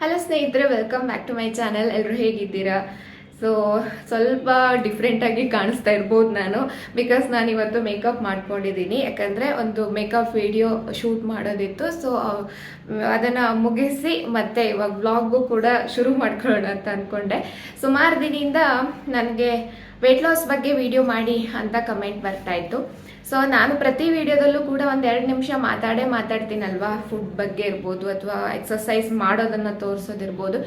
Hello ಸ್ನೇಹಿತರೆ welcome back to my channel ಎಲ್ಲರೂ ಹೇಗಿದ್ದೀರಾ? ಸೊ ಸ್ವಲ್ಪ ಡಿಫ್ರೆಂಟಾಗಿ ಕಾಣಿಸ್ತಾ ಇರ್ಬೋದು ನಾನು. ಬಿಕಾಸ್ ನಾನು ಇವತ್ತು ಮೇಕಪ್ ಮಾಡ್ಕೊಂಡಿದ್ದೀನಿ. ಯಾಕಂದರೆ ಒಂದು ಮೇಕಪ್ ವಿಡಿಯೋ ಶೂಟ್ ಮಾಡೋದಿತ್ತು. ಸೊ ಅದನ್ನು ಮುಗಿಸಿ ಮತ್ತೆ ಇವಾಗ ವ್ಲಾಗು ಕೂಡ ಶುರು ಮಾಡ್ಕೊಳ್ಳೋಣ ಅಂತ ಅಂದ್ಕೊಂಡೆ ಸುಮಾರು ದಿನದಿಂದ ನನಗೆ ವೆಯ್ಟ್ ಲಾಸ್ ಬಗ್ಗೆ ವಿಡಿಯೋ ಮಾಡಿ ಅಂತ ಕಮೆಂಟ್ ಬರ್ತಾ ಇತ್ತು. ಸೊ ನಾನು ಪ್ರತಿ ವಿಡಿಯೋದಲ್ಲೂ ಕೂಡ ಒಂದು ಎರಡು ನಿಮಿಷ ಮಾತಾಡೇ ಮಾತಾಡ್ತೀನಲ್ವಾ? ಫುಡ್ ಬಗ್ಗೆ ಇರ್ಬೋದು ಅಥವಾ ಎಕ್ಸಸೈಸ್ ಮಾಡೋದನ್ನು ತೋರಿಸೋದಿರ್ಬೋದು.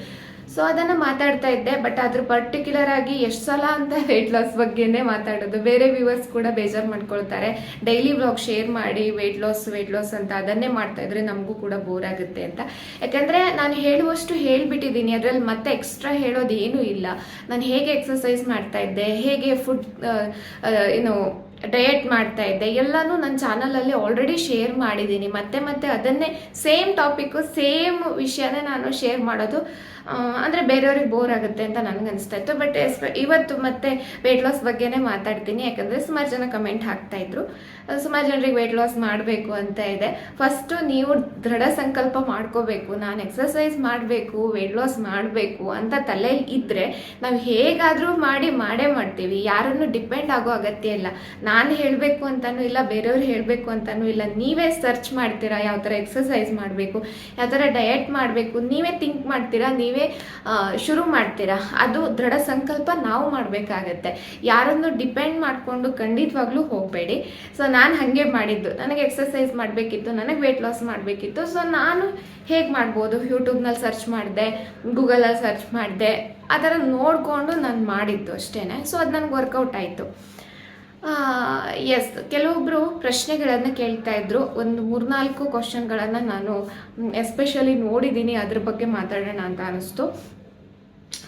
ಸೊ ಅದನ್ನು ಮಾತಾಡ್ತಾ ಇದ್ದೆ ಬಟ್ ಅದ್ರ ಪರ್ಟಿಕ್ಯುಲರ್ ಆಗಿ ಎಷ್ಟು ಸಲ ಅಂತ ವೆಯ್ಟ್ ಲಾಸ್ ಬಗ್ಗೆನೇ ಮಾತಾಡೋದು. ಬೇರೆ ವ್ಯೂವರ್ಸ್ ಕೂಡ ಬೇಜಾರು ಮಾಡ್ಕೊಳ್ತಾರೆ. ಡೈಲಿ ಬ್ಲಾಗ್ ಶೇರ್ ಮಾಡಿ ವೆಯ್ಟ್ ಲಾಸ್ ವೆಯ್ಟ್ ಲಾಸ್ ಅಂತ ಅದನ್ನೇ ಮಾಡ್ತಾ ಇದ್ರೆ ನಮಗೂ ಕೂಡ ಬೋರ್ ಆಗುತ್ತೆ ಅಂತ. ಯಾಕಂದ್ರೆ ನಾನು ಹೇಳುವಷ್ಟು ಹೇಳ್ಬಿಟ್ಟಿದ್ದೀನಿ, ಅದರಲ್ಲಿ ಮತ್ತೆ ಎಕ್ಸ್ಟ್ರಾ ಹೇಳೋದು ಏನೂ ಇಲ್ಲ. ನಾನು ಹೇಗೆ ಎಕ್ಸಸೈಸ್ ಮಾಡ್ತಾ ಇದ್ದೆ, ಹೇಗೆ ಫುಡ್ ಏನು ಡಯಟ್ ಮಾಡ್ತಾ ಇದ್ದೆ, ಎಲ್ಲನೂ ನನ್ನ ಚಾನಲಲ್ಲಿ ಆಲ್ರೆಡಿ ಶೇರ್ ಮಾಡಿದ್ದೀನಿ. ಮತ್ತೆ ಮತ್ತೆ ಅದನ್ನೇ ಸೇಮ್ ಟಾಪಿಕ್ಕು ಸೇಮ್ ವಿಷಯನೇ ನಾನು ಶೇರ್ ಮಾಡೋದು ಅಂದ್ರೆ ಬೇರೆಯವ್ರಿಗೆ ಬೋರ್ ಆಗುತ್ತೆ ಅಂತ ನನಗೆ ಅನಿಸ್ತಾ ಇತ್ತು. ಬಟ್ ಇವತ್ತು ಮತ್ತೆ ವೆಯ್ಟ್ ಲಾಸ್ ಬಗ್ಗೆನೇ ಮಾತಾಡ್ತೀನಿ. ಯಾಕಂದರೆ ಸುಮಾರು ಜನ ಕಮೆಂಟ್ ಹಾಕ್ತಾ ಇದ್ರು. ಆ, ಸುಮಾರು ಜನರಿಗೆ ವೆಯ್ಟ್ ಲಾಸ್ ಮಾಡಬೇಕು ಅಂತ ಇದೆ. ಫಸ್ಟು ನೀವು ದೃಢ ಸಂಕಲ್ಪ ಮಾಡ್ಕೋಬೇಕು. ನಾನು ಎಕ್ಸಸೈಸ್ ಮಾಡಬೇಕು ವೆಯ್ಟ್ ಲಾಸ್ ಮಾಡಬೇಕು ಅಂತ ತಲೆಯಲ್ಲಿ ಇದ್ದರೆ ನಾವು ಹೇಗಾದರೂ ಮಾಡಿ ಮಾಡೇ ಮಾಡ್ತೀವಿ. ಯಾರನ್ನು ಡಿಪೆಂಡ್ ಆಗೋ ಅಗತ್ಯ ಇಲ್ಲ. ನಾನು ಹೇಳಬೇಕು ಅಂತಲೂ ಇಲ್ಲ ಬೇರೆಯವ್ರು ಹೇಳಬೇಕು ಅಂತಲೂ ಇಲ್ಲ. ನೀವೇ ಸರ್ಚ್ ಮಾಡ್ತೀರಾ ಯಾವ ಥರ ಎಕ್ಸಸೈಸ್ ಮಾಡಬೇಕು ಯಾವ ಥರ ಡಯಟ್ ಮಾಡಬೇಕು ನೀವೇ ಥಿಂಕ್ ಮಾಡ್ತೀರಾ ನೀವೇ ಆ, ಶುರು ಮಾಡ್ತೀರಾ? ಅದು ದೃಢ ಸಂಕಲ್ಪ ನಾವು ಮಾಡಬೇಕಾಗತ್ತೆ. ಯಾರನ್ನು ಡಿಪೆಂಡ್ ಮಾಡಿಕೊಂಡು ಖಂಡಿತವಾಗ್ಲೂ ಹೋಗಬೇಡಿ. ಸೊ ನಾನು ಹಾಗೆ ಮಾಡಿದ್ದು. ನನಗೆ ಎಕ್ಸಸೈಸ್ ಮಾಡಬೇಕಿತ್ತು ನನಗೆ ವೆಯ್ಟ್ ಲಾಸ್ ಮಾಡಬೇಕಿತ್ತು. ಸೊ ನಾನು ಹೇಗೆ ಮಾಡ್ಬೋದು? ಯೂಟ್ಯೂಬ್ನಲ್ಲಿ ಸರ್ಚ್ ಮಾಡಿದೆ ಗೂಗಲಲ್ಲಿ ಸರ್ಚ್ ಮಾಡಿದೆ ಆ ಥರ ನೋಡಿಕೊಂಡು ನಾನು ಮಾಡಿದ್ದು ಅಷ್ಟೇ ಸೊ ಅದು ನನಗೆ ವರ್ಕೌಟ್ ಆಯಿತು. ಎಸ್ ಕೆಲವೊಬ್ಬರು ಪ್ರಶ್ನೆಗಳನ್ನು ಕೇಳ್ತಾ ಇದ್ರು. ಒಂದು ಮೂರ್ನಾಲ್ಕು ಕ್ವಶನ್ಗಳನ್ನು ನಾನು ಎಸ್ಪೆಷಲಿ ನೋಡಿದ್ದೀನಿ ಅದ್ರ ಬಗ್ಗೆ ಮಾತಾಡೋಣ ಅಂತ ಅನಿಸ್ತು.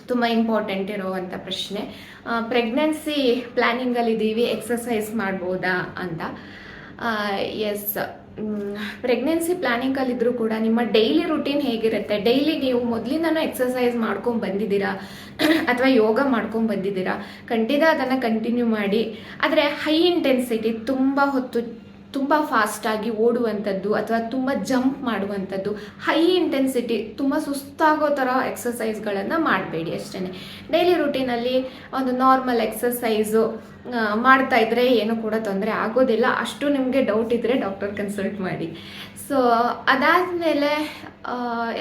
ತುಂಬ ಇಂಪಾರ್ಟೆಂಟ್ ಇರುವಂಥ ಪ್ರಶ್ನೆ. ಪ್ರೆಗ್ನೆನ್ಸಿ ಪ್ಲ್ಯಾನಿಂಗಲ್ಲಿದ್ದೀವಿ ಎಕ್ಸಸೈಸ್ ಮಾಡ್ಬೋದಾ ಅಂತ. ಎಸ್ ಪ್ರೆಗ್ನೆನ್ಸಿ ಪ್ಲ್ಯಾನಿಂಗಲ್ಲಿದ್ದರೂ ಕೂಡ ನಿಮ್ಮ ಡೈಲಿ ರುಟೀನ್ ಹೇಗಿರುತ್ತೆ? ಡೈಲಿ ನೀವು ಮೊದಲಿಂದನೂ ಎಕ್ಸಸೈಸ್ ಮಾಡ್ಕೊಂಡು ಬಂದಿದ್ದೀರಾ? ಅಥವಾ ಯೋಗ ಮಾಡ್ಕೊಂಡು ಬಂದಿದ್ದೀರಾ? ಖಂಡಿತ ಅದನ್ನು ಕಂಟಿನ್ಯೂ ಮಾಡಿ. ಆದರೆ ಹೈ ಇಂಟೆನ್ಸಿಟಿ ತುಂಬ ಹೊತ್ತು, ತುಂಬ ಫಾಸ್ಟಾಗಿ ಓಡುವಂಥದ್ದು ಅಥವಾ ತುಂಬ ಜಂಪ್ ಮಾಡುವಂಥದ್ದು ಹೈ ಇಂಟೆನ್ಸಿಟಿ ತುಂಬ ಸುಸ್ತಾಗೋ ಥರ ಎಕ್ಸಸೈಸ್ಗಳನ್ನು ಮಾಡಬೇಡಿ ಅಷ್ಟೇ ಡೈಲಿ ರುಟೀನಲ್ಲಿ ಒಂದು ನಾರ್ಮಲ್ ಎಕ್ಸಸೈಸು ಮಾಡ್ತಾ ಇದ್ರೆ ಏನು ಕೂಡ ತೊಂದರೆ ಆಗೋದಿಲ್ಲ. ಅಷ್ಟು ನಿಮಗೆ ಡೌಟ್ ಇದ್ದರೆ ಡಾಕ್ಟರ್ ಕನ್ಸಲ್ಟ್ ಮಾಡಿ. ಸೊ ಅದಾದಮೇಲೆ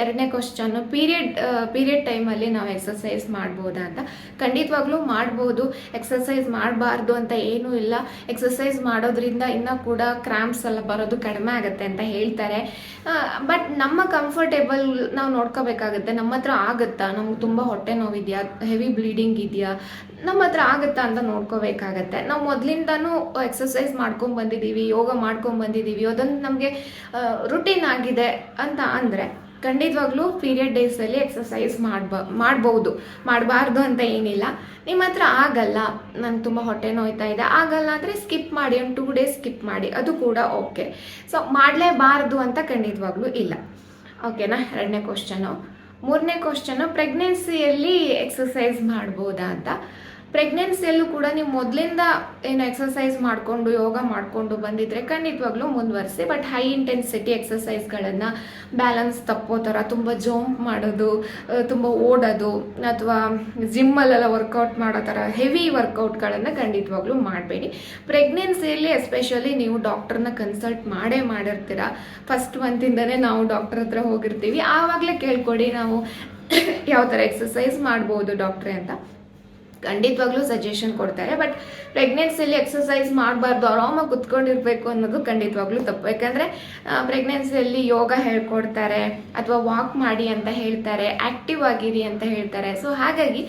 ಎರಡನೇ ಕ್ವಶನ್ನು ಪೀರಿಯಡ್ ಪೀರಿಯಡ್ ಟೈಮಲ್ಲಿ ನಾವು ಎಕ್ಸಸೈಸ್ ಮಾಡ್ಬೋದಾ ಅಂತ. ಖಂಡಿತವಾಗ್ಲೂ ಮಾಡ್ಬೋದು. ಎಕ್ಸಸೈಸ್ ಮಾಡಬಾರ್ದು ಅಂತ ಏನೂ ಇಲ್ಲ. ಎಕ್ಸಸೈಸ್ ಮಾಡೋದ್ರಿಂದ ಇನ್ನೂ ಕೂಡ ಕ್ರ್ಯಾಂಪ್ಸ್ ಎಲ್ಲ ಬರೋದು ಕಡಿಮೆ ಆಗುತ್ತೆ ಅಂತ ಹೇಳ್ತಾರೆ. ಬಟ್ ನಮ್ಮ ಕಂಫರ್ಟೇಬಲ್ ನಾವು ನೋಡ್ಕೋಬೇಕಾಗುತ್ತೆ. ನಮ್ಮ ಹತ್ರ ಆಗುತ್ತಾ? ನಮ್ಗೆ ತುಂಬ ಹೊಟ್ಟೆ ನೋವಿದೆಯಾ? ಹೆವಿ ಬ್ಲೀಡಿಂಗ್ ಇದೆಯಾ? ನಮ್ಮ ಹತ್ರ ಆಗುತ್ತಾ ಅಂತ ನೋಡ್ಕೋಬೇಕಾಗತ್ತೆ. ನಾವು ಮೊದಲಿಂದನೂ ಎಕ್ಸಸೈಸ್ ಮಾಡ್ಕೊಂಡ್ ಬಂದಿದ್ದೀವಿ ಯೋಗ ಮಾಡ್ಕೊಂಡ್ ಬಂದಿದ್ದೀವಿ ಅದೊಂದು ನಮಗೆ ರುಟೀನ್ ಆಗಿದೆ ಅಂತ ಅಂದರೆ ಖಂಡಿತವಾಗ್ಲೂ ಪೀರಿಯಡ್ ಡೇಸಲ್ಲಿ ಎಕ್ಸಸೈಸ್ ಮಾಡ್ಬ, ಮಾಡ್ಬೋದು. ಮಾಡಬಾರ್ದು ಅಂತ ಏನಿಲ್ಲ. ನಿಮ್ಮ ಹತ್ರ ಆಗಲ್ಲ. ನಾನು ತುಂಬ ಹೊಟ್ಟೆ ನೋಯ್ತಾ ಇದೆ. ಆಗಲ್ಲ ಅಂದರೆ ಸ್ಕಿಪ್ ಮಾಡಿ, ಒಂದು ಟೂ ಡೇಸ್ ಸ್ಕಿಪ್ ಮಾಡಿ. ಅದು ಕೂಡ ಓಕೆ ಸೊ ಮಾಡಲೇಬಾರ್ದು ಅಂತ ಖಂಡಿತವಾಗ್ಲೂ ಇಲ್ಲ. ಓಕೆನಾ ಎರಡನೇ ಕ್ವಶನು ಮೂರನೇ ಕ್ವಶನು ಪ್ರೆಗ್ನೆನ್ಸಿಯಲ್ಲಿ ಎಕ್ಸಸೈಸ್ ಮಾಡ್ಬೋದಾ ಅಂತ. ಪ್ರೆಗ್ನೆನ್ಸಿಯಲ್ಲೂ ಕೂಡ ನೀವು ಮೊದಲಿಂದ ಏನು ಎಕ್ಸಸೈಸ್ ಮಾಡಿಕೊಂಡು, ಯೋಗ ಮಾಡಿಕೊಂಡು ಬಂದಿದ್ರೆ ಖಂಡಿತವಾಗ್ಲೂ ಮುಂದುವರಿಸಿ ಬಟ್ ಹೈ ಇಂಟೆನ್ಸಿಟಿ ಎಕ್ಸಸೈಸ್ಗಳನ್ನು ಬ್ಯಾಲೆನ್ಸ್ ತಪ್ಪೋ ಥರ, ತುಂಬ ಜಂಪ್ ಮಾಡೋದು ತುಂಬ ಓಡೋದು, ಅಥವಾ ಜಿಮ್ಮಲ್ಲೆಲ್ಲ ವರ್ಕೌಟ್ ಮಾಡೋ ಥರ ಹೆವಿ ವರ್ಕೌಟ್ಗಳನ್ನು ಖಂಡಿತವಾಗ್ಲೂ ಮಾಡಬೇಡಿ. ಪ್ರೆಗ್ನೆನ್ಸಿಯಲ್ಲಿ ಎಸ್ಪೆಷಲಿ ನೀವು ಡಾಕ್ಟರ್ನ ಕನ್ಸಲ್ಟ್ ಮಾಡೇ ಮಾಡಿರ್ತೀರ. ಫಸ್ಟ್ ಮಂತಿಂದನೇ ನಾವು ಡಾಕ್ಟರ್ ಹತ್ರ ಹೋಗಿರ್ತೀವಿ. ಆವಾಗಲೇ ಕೇಳ್ಕೊಡಿ ನಾವು ಯಾವ ಥರ ಎಕ್ಸಸೈಸ್ ಮಾಡ್ಬೋದು ಡಾಕ್ಟ್ರೆ ಅಂತ. ಖಂಡಿತವಾಗ್ಲೂ ಸಜೆಷನ್ ಕೊಡ್ತಾರೆ. ಬಟ್ ಪ್ರೆಗ್ನೆನ್ಸಿಯಲ್ಲಿ ಎಕ್ಸಸೈಸ್ ಮಾಡಬಾರ್ದು. ಆರಾಮಾಗಿ ಕುತ್ಕೊಂಡಿರ್ಬೇಕು ಅನ್ನೋದು ಖಂಡಿತವಾಗ್ಲೂ ತಪ್ಪು. ಯಾಕಂದರೆ ಪ್ರೆಗ್ನೆನ್ಸಿಯಲ್ಲಿ ಯೋಗ ಹೇಳ್ಕೊಡ್ತಾರೆ ಅಥವಾ ವಾಕ್ ಮಾಡಿ ಅಂತ ಹೇಳ್ತಾರೆ. ಆ್ಯಕ್ಟಿವ್ ಆಗಿರಿ ಅಂತ ಹೇಳ್ತಾರೆ. ಸೊ ಹಾಗಾಗಿ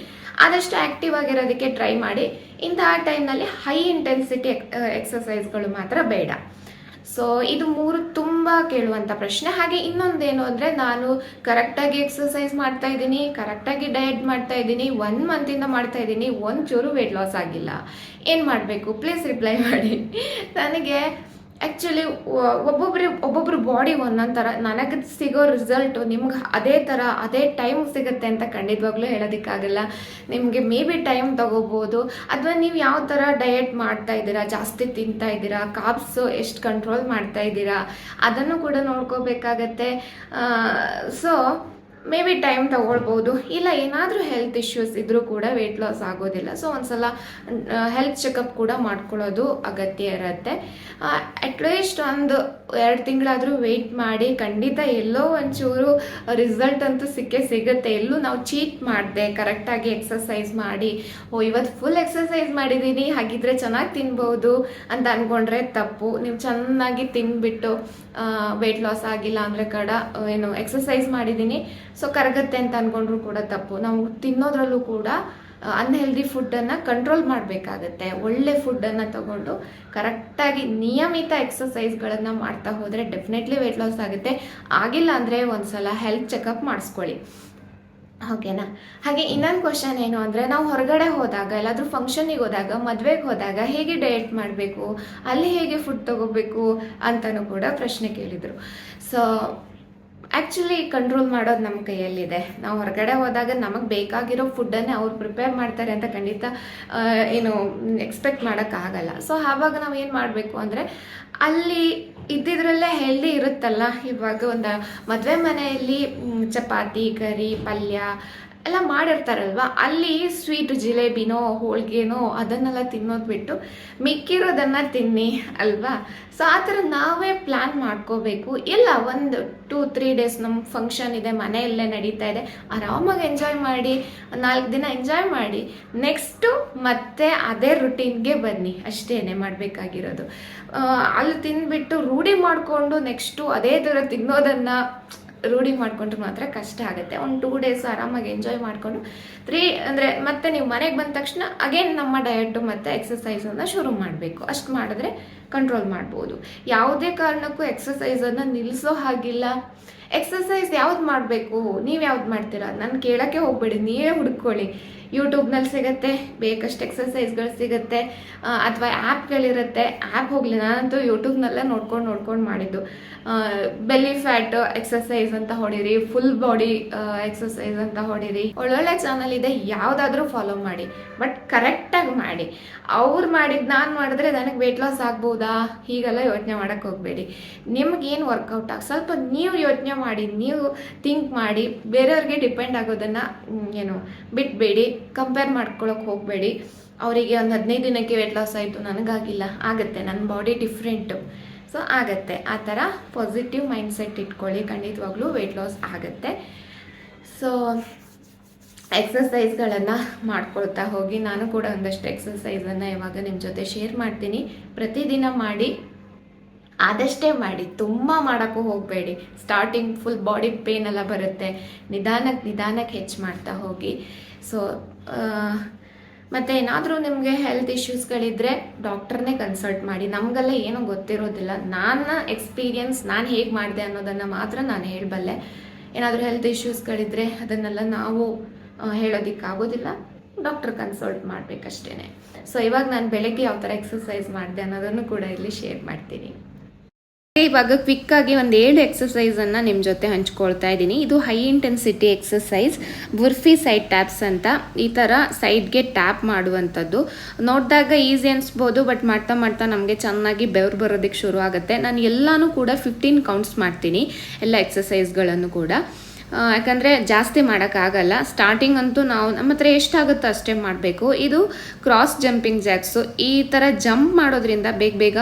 ಆದಷ್ಟು ಆ್ಯಕ್ಟಿವ್ ಆಗಿರೋದಕ್ಕೆ ಟ್ರೈ ಮಾಡಿ. ಇಂತಹ ಟೈಮ್ನಲ್ಲಿ ಹೈ ಇಂಟೆನ್ಸಿಟಿ ಎಕ್ಸಸೈಸ್ಗಳು ಮಾತ್ರ ಬೇಡ. ಸೊ ಇದು ಮೂರು ತುಂಬ ಕೇಳುವಂಥ ಪ್ರಶ್ನೆ. ಹಾಗೆ ಇನ್ನೊಂದೇನು ಅಂದರೆ, ನಾನು ಕರೆಕ್ಟಾಗಿ ಎಕ್ಸಸೈಸ್ ಮಾಡ್ತಾ ಇದ್ದೀನಿ ಕರೆಕ್ಟಾಗಿ ಡಯಟ್ ಮಾಡ್ತಾ ಇದ್ದೀನಿ ಒನ್ ಮಂತಿಂದ ಮಾಡ್ತಾ ಇದ್ದೀನಿ, ಒಂಚೂರು ವೆಯ್ಟ್ ಲಾಸ್ ಆಗಿಲ್ಲ. ಏನು ಮಾಡಬೇಕು? ಪ್ಲೀಸ್ ರಿಪ್ಲೈ ಮಾಡಿ. ನನಗೆ ಆ್ಯಕ್ಚುಲಿ ಒಬ್ಬೊಬ್ಬರು ಒಬ್ಬೊಬ್ಬರು ಬಾಡಿ ಒಂದೊಂದು ಥರ ನನಗೆ ಸಿಗೋ ರಿಸಲ್ಟು ನಿಮ್ಗೆ ಅದೇ ಥರ ಅದೇ ಟೈಮ್ ಸಿಗುತ್ತೆ ಅಂತ ಖಂಡಿತವಾಗ್ಲೂ ಹೇಳೋದಕ್ಕಾಗಲ್ಲ. ನಿಮಗೆ ಮೇ ಬಿ ಟೈಮ್ ತೊಗೋಬೋದು. ಅಥವಾ ನೀವು ಯಾವ ಥರ ಡಯೆಟ್ ಮಾಡ್ತಾ ಇದ್ದೀರಾ, ಜಾಸ್ತಿ ತಿಂತಾ ಇದ್ದೀರಾ ಕಾಬ್ಸು ಎಷ್ಟು ಕಂಟ್ರೋಲ್ ಮಾಡ್ತಾ ಇದ್ದೀರಾ, ಅದನ್ನು ಕೂಡ ನೋಡ್ಕೋಬೇಕಾಗತ್ತೆ. ಸೊ ಮೇ ಬಿ ಟೈಮ್ ತಗೊಳ್ಬೋದು. ಇಲ್ಲ, ಏನಾದರೂ ಹೆಲ್ತ್ ಇಶ್ಯೂಸ್ ಇದ್ದರೂ ಕೂಡ ವೆಯ್ಟ್ ಲಾಸ್ ಆಗೋದಿಲ್ಲ. ಸೊ ಒಂದ್ಸಲ ಹೆಲ್ತ್ ಚೆಕಪ್ ಕೂಡ ಮಾಡ್ಕೊಳ್ಳೋದು ಅಗತ್ಯ ಇರುತ್ತೆ. ಅಟ್ಲೀಸ್ಟ್ ಒಂದು ಎರಡು ತಿಂಗಳಾದರೂ ವೆಯ್ಟ್ ಮಾಡಿ, ಖಂಡಿತ ಎಲ್ಲೋ ಒಂಚೂರು ರಿಸಲ್ಟ್ ಅಂತೂ ಸಿಕ್ಕೇ ಸಿಗುತ್ತೆ. ಎಲ್ಲೂ ನಾವು ಚೀಟ್ ಮಾಡಿದೆ ಕರೆಕ್ಟಾಗಿ ಎಕ್ಸಸೈಸ್ ಮಾಡಿ, ಓ, ಇವತ್ತು ಫುಲ್ ಎಕ್ಸಸೈಸ್ ಮಾಡಿದ್ದೀನಿ ಹಾಗಿದ್ರೆ ಚೆನ್ನಾಗಿ ತಿನ್ಬೋದು ಅಂತ ಅಂದ್ಕೊಂಡ್ರೆ ತಪ್ಪು. ನೀವು ಚೆನ್ನಾಗಿ ತಿನ್ಬಿಟ್ಟು ವೆಯ್ಟ್ ಲಾಸ್ ಆಗಿಲ್ಲ ಅಂದರೆ ಕಡ ಏನು ಎಕ್ಸಸೈಸ್ ಮಾಡಿದ್ದೀನಿ ಸೊ ಕರಗತ್ತೆ ಅಂತ ಅಂದ್ಕೊಂಡ್ರು ಕೂಡ ತಪ್ಪು. ನಾವು ತಿನ್ನೋದ್ರಲ್ಲೂ ಕೂಡ ಅನ್ಹೆಲ್ದಿ ಫುಡ್ಡನ್ನು ಕಂಟ್ರೋಲ್ ಮಾಡಬೇಕಾಗತ್ತೆ. ಒಳ್ಳೆ ಫುಡ್ಡನ್ನು ತಗೊಂಡು ಕರೆಕ್ಟಾಗಿ ನಿಯಮಿತ ಎಕ್ಸಸೈಸ್ಗಳನ್ನು ಮಾಡ್ತಾ ಹೋದರೆ ಡೆಫಿನೆಟ್ಲಿ ವೆಯ್ಟ್ ಲಾಸ್ ಆಗುತ್ತೆ. ಆಗಿಲ್ಲ ಅಂದರೆ ಒಂದ್ಸಲ ಹೆಲ್ತ್ ಚೆಕಪ್ ಮಾಡಿಸ್ಕೊಳ್ಳಿ. ಓಕೆನಾ? ಹಾಗೆ ಇನ್ನೊಂದು ಕ್ವಶನ್ ಏನು ಅಂದರೆ, ನಾವು ಹೊರಗಡೆ ಹೋದಾಗ, ಎಲ್ಲಾದರೂ ಫಂಕ್ಷನಿಗೆ ಹೋದಾಗ, ಮದುವೆಗೆ ಹೋದಾಗ ಹೇಗೆ ಡಯಟ್ ಮಾಡಬೇಕು? ಅಲ್ಲಿ ಹೇಗೆ ಫುಡ್ ತಗೋಬೇಕು ಅಂತಲೂ ಕೂಡ ಪ್ರಶ್ನೆ ಕೇಳಿದರು. ಸೊ ಆ್ಯಕ್ಚುಲಿ ಕಂಟ್ರೋಲ್ ಮಾಡೋದು ನಮ್ಮ ಕೈಯಲ್ಲಿದೆ. ನಾವು ಹೊರಗಡೆ ಹೋದಾಗ ನಮಗೆ ಬೇಕಾಗಿರೋ ಫುಡ್ಡನ್ನೇ ಅವ್ರು ಪ್ರಿಪೇರ್ ಮಾಡ್ತಾರೆ ಅಂತ ಖಂಡಿತ ಏನು ಎಕ್ಸ್ಪೆಕ್ಟ್ ಮಾಡೋಕ್ಕಾಗಲ್ಲ ಸೊ ಆವಾಗ ನಾವು ಏನು ಮಾಡಬೇಕು ಅಂದರೆ, ಅಲ್ಲಿ ಇದ್ದಿದ್ರಲ್ಲೇ ಹೆಲ್ದಿ ಇರುತ್ತಲ್ಲ, ಇವಾಗ ಒಂದು ಮದುವೆ ಮನೆಯಲ್ಲಿ ಚಪಾತಿ, ಕರಿ, ಪಲ್ಯ ಎಲ್ಲ ಮಾಡಿರ್ತಾರಲ್ವ? ಅಲ್ಲಿ ಸ್ವೀಟ್ ಜಿಲೇಬಿನೋ, ಹೋಳಿಗೆನೋ, ಅದನ್ನೆಲ್ಲ ತಿನ್ನೋದು ಬಿಟ್ಟು ಮಿಕ್ಕಿರೋದನ್ನು ತಿನ್ನಿ, ಅಲ್ವಾ? ಸೊ ಆ ಥರ ನಾವೇ ಪ್ಲ್ಯಾನ್ ಮಾಡ್ಕೋಬೇಕು. ಇಲ್ಲ, ಒಂದು ಟೂ ತ್ರೀ ಡೇಸ್ ನಮ್ಮ ಫಂಕ್ಷನ್ ಇದೆ ಮನೆಯಲ್ಲೇ ನಡೀತಾ ಇದೆ. ಆರಾಮಾಗಿ ಎಂಜಾಯ್ ಮಾಡಿ, ನಾಲ್ಕು ದಿನ ಎಂಜಾಯ್ ಮಾಡಿ ನೆಕ್ಸ್ಟು ಮತ್ತೆ ಅದೇ ರುಟೀನ್ಗೆ ಬನ್ನಿ. ಅಷ್ಟೇನೆ ಮಾಡಬೇಕಾಗಿರೋದು. ಅಲ್ಲಿ ತಿಂದ್ಬಿಟ್ಟು ರೂಢಿ ಮಾಡಿಕೊಂಡು ನೆಕ್ಸ್ಟು ಅದೇ ಥರ ತಿನ್ನೋದನ್ನು ರೂಢಿ ಮಾಡ್ಕೊಂಡ್ರೆ ಮಾತ್ರ ಕಷ್ಟ ಆಗುತ್ತೆ. ಒಂದು ಟೂ ಡೇಸ್ ಆರಾಮಾಗಿ ಎಂಜಾಯ್ ಮಾಡಿಕೊಂಡು ತ್ರೀ ಅಂದರೆ ಮತ್ತೆ ನೀವು ಮನೆಗೆ ಬಂದ ತಕ್ಷಣ ಅಗೇನ್ ನಮ್ಮ ಡಯಟು ಮತ್ತು ಎಕ್ಸಸೈಸನ್ನು ಶುರು ಮಾಡಬೇಕು. ಅಷ್ಟು ಮಾಡಿದ್ರೆ ಕಂಟ್ರೋಲ್ ಮಾಡ್ಬೋದು. ಯಾವುದೇ ಕಾರಣಕ್ಕೂ ಎಕ್ಸಸೈಸನ್ನು ನಿಲ್ಲಿಸೋ ಹಾಗಿಲ್ಲ. ಎಕ್ಸಸೈಸ್ ಯಾವ್ದು ಮಾಡಬೇಕು? ನೀವು ಯಾವ್ದು ಮಾಡ್ತೀರಾ? ನಾನು ಕೇಳೋಕ್ಕೆ ಹೋಗಬೇಡಿ. ನೀವೇ ಹುಡ್ಕೊಳ್ಳಿ. ಯೂಟ್ಯೂಬ್ನಲ್ಲಿ ಸಿಗುತ್ತೆ, ಬೇಕಷ್ಟು ಎಕ್ಸಸೈಸ್ಗಳು ಸಿಗುತ್ತೆ ಅಥವಾ ಆ್ಯಪ್ಗಳಿರುತ್ತೆ ಆ್ಯಪ್ ಹೋಗಲಿ, ನಾನಂತೂ ಯೂಟ್ಯೂಬ್ನಲ್ಲೇ ನೋಡ್ಕೊಂಡು ನೋಡ್ಕೊಂಡು ಮಾಡಿದ್ದು. ಬೆಲ್ಲಿ ಫ್ಯಾಟ್ ಎಕ್ಸಸೈಸ್ ಅಂತ ಹೊಡೀರಿ ಫುಲ್ ಬಾಡಿ ಎಕ್ಸಸೈಸ್ ಅಂತ ಹೊಡೀರಿ. ಒಳ್ಳೊಳ್ಳೆ ಚಾನಲ್ ಇದೆ, ಯಾವುದಾದ್ರೂ ಫಾಲೋ ಮಾಡಿ. ಬಟ್ ಕರೆಕ್ಟಾಗಿ ಮಾಡಿ. ಅವ್ರು ಮಾಡಿದ್ದು ನಾನು ಮಾಡಿದ್ರೆ ನನಗೆ ವೆಯ್ಟ್ ಲಾಸ್ ಆಗ್ಬೋದಾ? ಹೀಗೆಲ್ಲ ಯೋಚನೆ ಮಾಡೋಕ್ಕೆ ಹೋಗಬೇಡಿ. ನಿಮ್ಗೇನು ವರ್ಕೌಟ್ ಆಗಿ, ಸ್ವಲ್ಪ ನೀವು ಯೋಚನೆ ಮಾಡಿ, ನೀವು ಥಿಂಕ್ ಮಾಡಿ, ಬೇರೆಯವ್ರಿಗೆ ಡಿಪೆಂಡ್ ಆಗೋದನ್ನು ಏನು, ಬಿಟ್ಬೇಡಿ. ಕಂಪೇರ್ ಮಾಡ್ಕೊಳ್ಳೋಕೆ ಹೋಗಬೇಡಿ. ಅವರಿಗೆ ಒಂದು ಹದಿನೈದು ದಿನಕ್ಕೆ ವೆಯ್ಟ್ ಲಾಸ್ ಆಯಿತು, ನನಗಾಗಿಲ್ಲ. ಆಗುತ್ತೆ ನನ್ನ ಬಾಡಿ ಡಿಫ್ರೆಂಟು ಸೊ ಆಗತ್ತೆ. ಆ ಥರ ಪಾಸಿಟಿವ್ ಮೈಂಡ್ಸೆಟ್ ಇಟ್ಕೊಳ್ಳಿ. ಖಂಡಿತವಾಗ್ಲೂ ವೆಯ್ಟ್ ಲಾಸ್ ಆಗುತ್ತೆ. ಸೊ ಎಕ್ಸಸೈಸ್ಗಳನ್ನು ಮಾಡ್ಕೊಳ್ತಾ ಹೋಗಿ. ನಾನು ಕೂಡ ಒಂದಷ್ಟು ಎಕ್ಸಸೈಸನ್ನು ಇವಾಗ ನಿಮ್ಮ ಜೊತೆ ಶೇರ್ ಮಾಡ್ತೀನಿ. ಪ್ರತಿದಿನ ಮಾಡಿ, ಆದಷ್ಟೇ ಮಾಡಿ. ತುಂಬ ಮಾಡೋಕ್ಕೂ ಹೋಗಬೇಡಿ. ಸ್ಟಾರ್ಟಿಂಗ್ ಫುಲ್ ಬಾಡಿ ಪೇನ್ ಎಲ್ಲ ಬರುತ್ತೆ. ನಿಧಾನಕ್ಕೆ ನಿಧಾನಕ್ಕೆ ಹೆಚ್ಚು ಮಾಡ್ತಾ ಹೋಗಿ. ಸೊ ಮತ್ತು ಏನಾದರೂ ನಿಮಗೆ ಹೆಲ್ತ್ ಇಶ್ಯೂಸ್ಗಳಿದ್ದರೆ ಡಾಕ್ಟರ್ನೇ ಕನ್ಸಲ್ಟ್ ಮಾಡಿ. ನಮಗೆಲ್ಲ ಏನೂ ಗೊತ್ತಿರೋದಿಲ್ಲ. ನನ್ನ ಎಕ್ಸ್ಪೀರಿಯನ್ಸ್ ನಾನು ಹೇಗೆ ಮಾಡಿದೆ ಅನ್ನೋದನ್ನು ಮಾತ್ರ ನಾನು ಹೇಳಬಲ್ಲೆ. ಏನಾದರೂ ಹೆಲ್ತ್ ಇಶ್ಯೂಸ್ಗಳಿದ್ದರೆ ಅದನ್ನೆಲ್ಲ ನಾವು ಹೇಳೋದಿಕ್ಕಾಗೋದಿಲ್ಲ. ಡಾಕ್ಟರ್ ಕನ್ಸಲ್ಟ್ ಮಾಡಬೇಕಷ್ಟೇ ಸೊ ಇವಾಗ ನಾನು ಬೆಳಗ್ಗೆ ಯಾವ ಥರ ಎಕ್ಸಸೈಸ್ ಮಾಡಿದೆ ಅನ್ನೋದನ್ನು ಕೂಡ ಇಲ್ಲಿ ಶೇರ್ ಮಾಡ್ತೀನಿ. ಇವಾಗ ಕ್ವಿಕ್ ಆಗಿ ಒಂದು ಏಳು ಎಕ್ಸಸೈಸ್ ಅನ್ನ ನಿಮ್ಮ ಜೊತೆ ಹಂಚ್ಕೊಳ್ತಾ ಇದ್ದೀನಿ. ಇದು high intensity exercise burpee side taps ಅಂತ. ಈ ಥರ ಸೈಡ್ಗೆ ಟ್ಯಾಪ್ ಮಾಡುವಂಥದ್ದು. ನೋಡಿದಾಗ ಈಸಿ ಅನಿಸ್ಬೋದು ಬಟ್ ಮಾಡ್ತಾ ಮಾಡ್ತಾ ನಮಗೆ ಚೆನ್ನಾಗಿ ಬೆವರು ಬರೋದಕ್ಕೆ ಶುರು ಆಗುತ್ತೆ. ನಾನು ಎಲ್ಲಾನು ಕೂಡ ಫಿಫ್ಟೀನ್ ಕೌಂಟ್ಸ್ ಮಾಡ್ತೀನಿ, ಎಲ್ಲ ಎಕ್ಸಸೈಸ್ಗಳನ್ನು ಕೂಡ. ಯಾಕಂದರೆ ಜಾಸ್ತಿ ಮಾಡೋಕ್ಕಾಗಲ್ಲ ಸ್ಟಾರ್ಟಿಂಗ್ ಅಂತೂ ನಾವು ನಮ್ಮ ಹತ್ರ ಎಷ್ಟಾಗುತ್ತೋ ಅಷ್ಟೇ ಮಾಡಬೇಕು. ಇದು ಕ್ರಾಸ್ ಜಂಪಿಂಗ್ ಜ್ಯಾಕ್ಸು ಈ ಥರ ಜಂಪ್ ಮಾಡೋದ್ರಿಂದ ಬೇಗ ಬೇಗ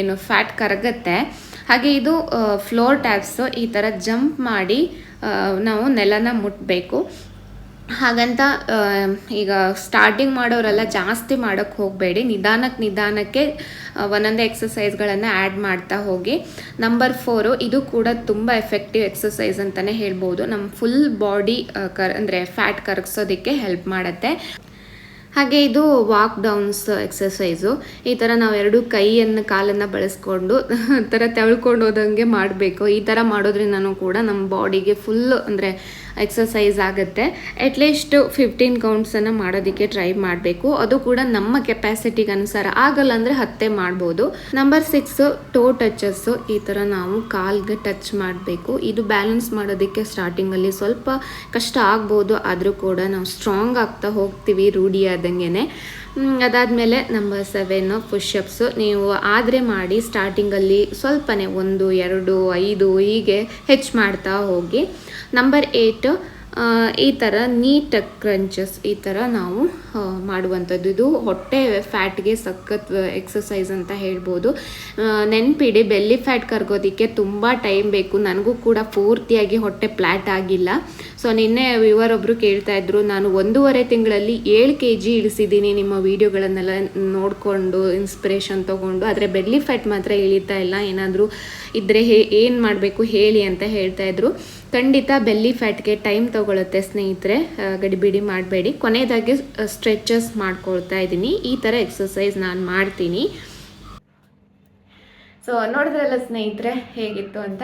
ಏನು ಫ್ಯಾಟ್ ಕರಗುತ್ತೆ. ಹಾಗೆ ಇದು ಫ್ಲೋರ್ ಟ್ಯಾಪ್ಸು ಈ ಥರ ಜಂಪ್ ಮಾಡಿ ನಾವು ನೆಲನ ಮುಟ್ಟಬೇಕು ಹಾಗಂತ ಈಗ ಸ್ಟಾರ್ಟಿಂಗ್ ಮಾಡೋರೆಲ್ಲ ಜಾಸ್ತಿ ಮಾಡೋಕ್ಕೆ ಹೋಗಬೇಡಿ. ನಿಧಾನಕ್ಕೆ ನಿಧಾನಕ್ಕೆ ಒಂದೊಂದೇ ಎಕ್ಸಸೈಸ್ಗಳನ್ನು ಆ್ಯಡ್ ಮಾಡ್ತಾ ಹೋಗಿ. ನಂಬರ್ ಫೋರು ಇದು ಕೂಡ ತುಂಬ ಎಫೆಕ್ಟಿವ್ ಎಕ್ಸಸೈಸ್ ಅಂತಲೇ ಹೇಳ್ಬೋದು. ನಮ್ಮ ಫುಲ್ ಬಾಡಿ ಕರ್, ಅಂದರೆ ಫ್ಯಾಟ್ ಕರಗಿಸೋದಕ್ಕೆ ಹೆಲ್ಪ್ ಮಾಡುತ್ತೆ. ಹಾಗೆ ಇದು ವಾಕ್ ಡೌನ್ಸ್ ಎಕ್ಸಸೈಸು ಈ ಥರ ನಾವು ಎರಡು ಕೈಯನ್ನು, ಕಾಲನ್ನು ಬಳಸ್ಕೊಂಡು ಥರ ತೆಳ್ಕೊಂಡು ಹೋದಂಗೆ ಮಾಡಬೇಕು. ಈ ಥರ ಮಾಡೋದ್ರಿಂದನೂ ಕೂಡ ನಮ್ಮ ಬಾಡಿಗೆ ಫುಲ್ ಅಂದರೆ ಎಕ್ಸಸೈಸ್ ಆಗುತ್ತೆ. ಅಟ್ಲೀಸ್ಟ್ ಫಿಫ್ಟೀನ್ ಕೌಂಟ್ಸನ್ನು ಮಾಡೋದಕ್ಕೆ ಟ್ರೈ ಮಾಡಬೇಕು. ಅದು ಕೂಡ ನಮ್ಮ ಕೆಪ್ಯಾಸಿಟಿಗೆ ಅನುಸಾರ ಆಗಲ್ಲ ಅಂದರೆ ಹತ್ತೆ ಮಾಡ್ಬೋದು. ನಂಬರ್ ಸಿಕ್ಸ್ ಟೋ ಟಚಸ್ಸು ಈ ಥರ ನಾವು ಕಾಲ್ಗೆ ಟಚ್ ಮಾಡಬೇಕು. ಇದು ಬ್ಯಾಲೆನ್ಸ್ ಮಾಡೋದಕ್ಕೆ ಸ್ಟಾರ್ಟಿಂಗಲ್ಲಿ ಸ್ವಲ್ಪ ಕಷ್ಟ ಆಗ್ಬೋದು. ಆದರೂ ಕೂಡ ನಾವು ಸ್ಟ್ರಾಂಗ್ ಆಗ್ತಾ ಹೋಗ್ತೀವಿ ರೂಢಿ ಆದಂಗೆ ಅದಾದಮೇಲೆ ನಂಬರ್ ಸೆವೆನ್ನು ಪುಷಪ್ಸು ನೀವು ಆದರೆ ಮಾಡಿ ಸ್ಟಾರ್ಟಿಂಗಲ್ಲಿ ಸ್ವಲ್ಪನೇ ಒಂದು, ಎರಡು, ಐದು ಹೀಗೆ ಹೆಚ್ಚು ಮಾಡ್ತಾ ಹೋಗಿ. ನಂಬರ್ ಏಯ್ಟು ಈ ಥರ ನೀಟ್ ಕ್ರಂಚಸ್ ಈ ಥರ ನಾವು ಮಾಡುವಂಥದ್ದು. ಇದು ಹೊಟ್ಟೆ ಫ್ಯಾಟ್ಗೆ ಸಖತ್ ಎಕ್ಸಸೈಸ್ ಅಂತ ಹೇಳ್ಬೋದು. ನೆನ್ಪಿಡಿ ಬೆಲ್ಲಿ ಫ್ಯಾಟ್ ಕರ್ಗೋದಕ್ಕೆ ತುಂಬ ಟೈಮ್ ಬೇಕು. ನನಗೂ ಕೂಡ ಪೂರ್ತಿಯಾಗಿ ಹೊಟ್ಟೆ ಪ್ಲ್ಯಾಟ್ ಆಗಿಲ್ಲ. ಸೊ ನಿನ್ನೆ ವಿವರೊಬ್ಬರು ಕೇಳ್ತಾ ಇದ್ರು, ನಾನು ಒಂದೂವರೆ ತಿಂಗಳಲ್ಲಿ ಏಳು ಕೆ ಜಿ ಇಳಿಸಿದ್ದೀನಿ. ನಿಮ್ಮ ವಿಡಿಯೋಗಳನ್ನೆಲ್ಲ ನೋಡಿಕೊಂಡು ಇನ್ಸ್ಪಿರೇಷನ್ ತೊಗೊಂಡು, ಆದರೆ ಬೆಲ್ಲಿ ಫ್ಯಾಟ್ ಮಾತ್ರ ಇಳಿತಾ ಇಲ್ಲ. ಏನಾದರೂ ಇದ್ದರೆ ಹೇ, ಏನು ಮಾಡಬೇಕು ಹೇಳಿ ಅಂತ ಹೇಳ್ತಾ ಇದ್ರು. ಖಂಡಿತ ಬೆಲ್ಲಿ ಫ್ಯಾಟ್ಗೆ ಟೈಮ್ ತೊಗೊಳುತ್ತೆ, ಸ್ನೇಹಿತರೆ. ಗಡಿಬಿಡಿ ಮಾಡಬೇಡಿ. ಕೊನೆಯದಾಗಿ ಸ್ಟ್ರೆಚಸ್ ಮಾಡ್ಕೊಳ್ತಾ ಇದ್ದೀನಿ ಈ ಥರ ಎಕ್ಸಸೈಸ್ ನಾನು ಮಾಡ್ತೀನಿ. ಸೊ ನೋಡಿದ್ರಲ್ಲ ಸ್ನೇಹಿತರೆ, ಹೇಗಿತ್ತು ಅಂತ?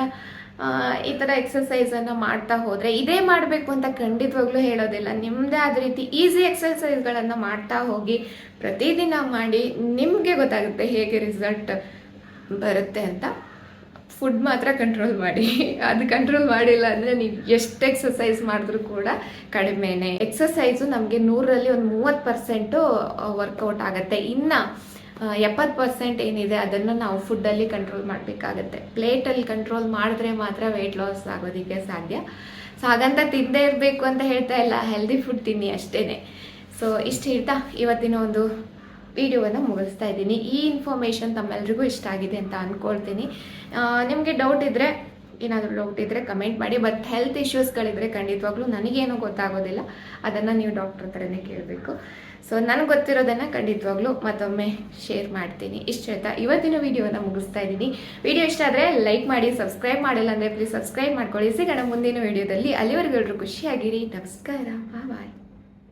ಈ ಥರ ಎಕ್ಸಸೈಸನ್ನು ಮಾಡ್ತಾ ಹೋದರೆ, ಇದೇ ಮಾಡಬೇಕು ಅಂತ ಖಂಡಿತವಾಗ್ಲೂ ಹೇಳೋದಿಲ್ಲ. ನಿಮ್ಮದೇ ಆದ ರೀತಿ ಈಸಿ ಎಕ್ಸಸೈಸ್ಗಳನ್ನು ಮಾಡ್ತಾ ಹೋಗಿ, ಪ್ರತಿದಿನ ಮಾಡಿ, ನಿಮಗೆ ಗೊತ್ತಾಗುತ್ತೆ ಹೇಗೆ ರಿಸಲ್ಟ್ ಬರುತ್ತೆ ಅಂತ. ಫುಡ್ ಮಾತ್ರ ಕಂಟ್ರೋಲ್ ಮಾಡಿ. ಅದು ಕಂಟ್ರೋಲ್ ಮಾಡಿಲ್ಲ ಅಂದರೆ ನೀವು ಎಷ್ಟು ಎಕ್ಸಸೈಸ್ ಮಾಡಿದ್ರೂ ಕೂಡ ಕಡಿಮೆನೆ. ಎಕ್ಸಸೈಸು ನಮಗೆ ನೂರರಲ್ಲಿ ಒಂದು ಮೂವತ್ತು ಪರ್ಸೆಂಟು ವರ್ಕೌಟ್ ಆಗುತ್ತೆ. ಇನ್ನು ಎಪ್ಪತ್ತು ಪರ್ಸೆಂಟ್ ಏನಿದೆ ಅದನ್ನು ನಾವು ಫುಡ್ಡಲ್ಲಿ ಕಂಟ್ರೋಲ್ ಮಾಡಬೇಕಾಗತ್ತೆ. ಪ್ಲೇಟಲ್ಲಿ ಕಂಟ್ರೋಲ್ ಮಾಡಿದ್ರೆ ಮಾತ್ರ ವೆಯ್ಟ್ ಲಾಸ್ ಆಗೋದಕ್ಕೆ ಸಾಧ್ಯ. ಸೊ ಹಾಗಂತ ತಿಂದೇ ಇರಬೇಕು ಅಂತ ಹೇಳ್ತಾ ಇಲ್ಲ. ಹೆಲ್ದಿ ಫುಡ್ ತಿನ್ನಿ ಅಷ್ಟೇ ಸೊ ಇಷ್ಟು ಹೇಳ್ತಾ ಇವತ್ತಿನ ಒಂದು ವಿಡಿಯೋವನ್ನು ಮುಗಿಸ್ತಾ ಇದ್ದೀನಿ. ಈ ಇನ್ಫಾರ್ಮೇಷನ್ ತಮ್ಮೆಲ್ರಿಗೂ ಇಷ್ಟ ಆಗಿದೆ ಅಂತ ಅಂದ್ಕೊಳ್ತೀನಿ ನಿಮಗೆ ಡೌಟ್ ಇದ್ದರೆ ಏನಾದರೂ ಡೌಟ್ ಇದ್ದರೆ ಕಮೆಂಟ್ ಮಾಡಿ. ಬಟ್ ಹೆಲ್ತ್ ಇಶ್ಯೂಸ್ಗಳಿದ್ರೆ ಖಂಡಿತವಾಗ್ಲೂ ನನಗೇನು ಗೊತ್ತಾಗೋದಿಲ್ಲ. ಅದನ್ನು ನೀವು ಡಾಕ್ಟ್ರ್ ಹತ್ರನೇ ಕೇಳಬೇಕು. ಸೊ ನನಗೆ ಗೊತ್ತಿರೋದನ್ನು ಖಂಡಿತವಾಗ್ಲೂ ಮತ್ತೊಮ್ಮೆ ಶೇರ್ ಮಾಡ್ತೀನಿ. ಇಷ್ಟು ಹೇಳ್ತಾ ಇವತ್ತಿನ ವಿಡಿಯೋನ ಮುಗಿಸ್ತಾ ಇದ್ದೀನಿ. ವಿಡಿಯೋ ಇಷ್ಟ ಆದರೆ ಲೈಕ್ ಮಾಡಿ ಸಬ್ಸ್ಕ್ರೈಬ್ ಮಾಡಿಲ್ಲ ಅಂದರೆ ಪ್ಲೀಸ್ ಸಬ್ಸ್ಕ್ರೈಬ್ ಮಾಡ್ಕೊಳ್ಳಿ. ಸಿಗೋಣ ಮುಂದಿನ ವಿಡಿಯೋದಲ್ಲಿ. ಅಲ್ಲಿವರೆಗೂ ಎಲ್ಲರೂ ಖುಷಿಯಾಗಿರಿ. ನಮಸ್ಕಾರ. ಬಾಯ್